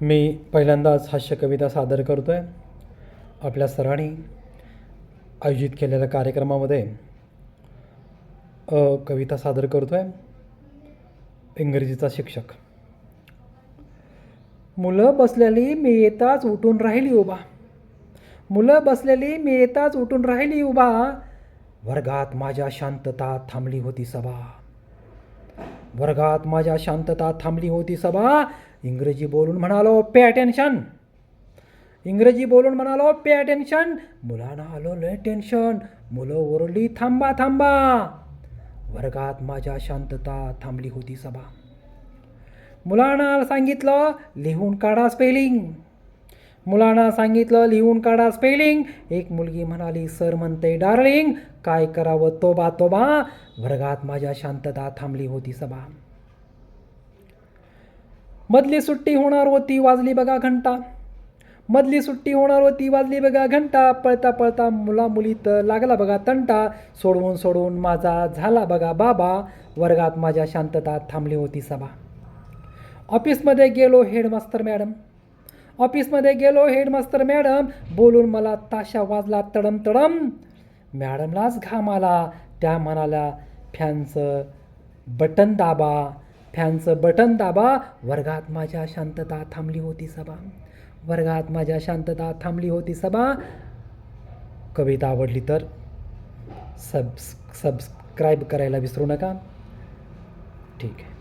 मी पहिल्यांदाच हास्य कविता सादर करतो आहे आपल्या सरांनी आयोजित केलेल्या कार्यक्रमामध्ये कविता सादर करतो आहे इंग्रजीचा शिक्षक. मुलं बसलेली मी येताच उठून राहिली उभा. मुलं बसलेली मी येताच उठून राहिली उभा. वर्गात माझ्या शांतता थांबली होती सभा. वर्गात माझ्या शांतता थांबली होती सभा. इंग्रजी बोलून म्हणालो पे अटेन्शन इंग्रजी बोलून म्हणालो पे अटेन्शन मुलांना आलो लय टेन्शन मुलं ओरडली थांबा थांबा. वर्गात माझ्या शांतता थांबली होती सभा. मुलांना सांगितलं लिहून काढा स्पेलिंग मुलांना सांगितलं लिहून काढा स्पेलिंग एक मुलगी म्हणाली सर म्हणते डार्लिंग काय करावं? तोबा तोबा. वर्गात माझ्या शांतता थांबली होती सभा. मधली सुट्टी होणार होती वाजली बघा घंटा. मधली सुट्टी होणार होती वाजली बघा घंटा. पळता पळता मुला मुलीत लागला बघा तंटा. सोडवून सोडवून माझा झाला बघा बाबा. वर्गात माझ्या शांतता थांबली होती सभा. ऑफिसमध्ये गेलो हेडमास्तर मॅडम. ऑफिसमध्ये गेलो हेडमास्तर मॅडम. बोलून मला ताशा वाजला तडम तडम. मॅडमलाच घाम आला. त्या म्हणाल्या फॅनचं बटन दाबा. फॅनचं बटन दाबा. वर्गात माझ्या शांतता थांबली होती सभा. वर्गात माझ्या शांतता थांबली होती सभा. कविता आवडली तर सब सबस्क्राईब करायला विसरू नका. ठीक आहे.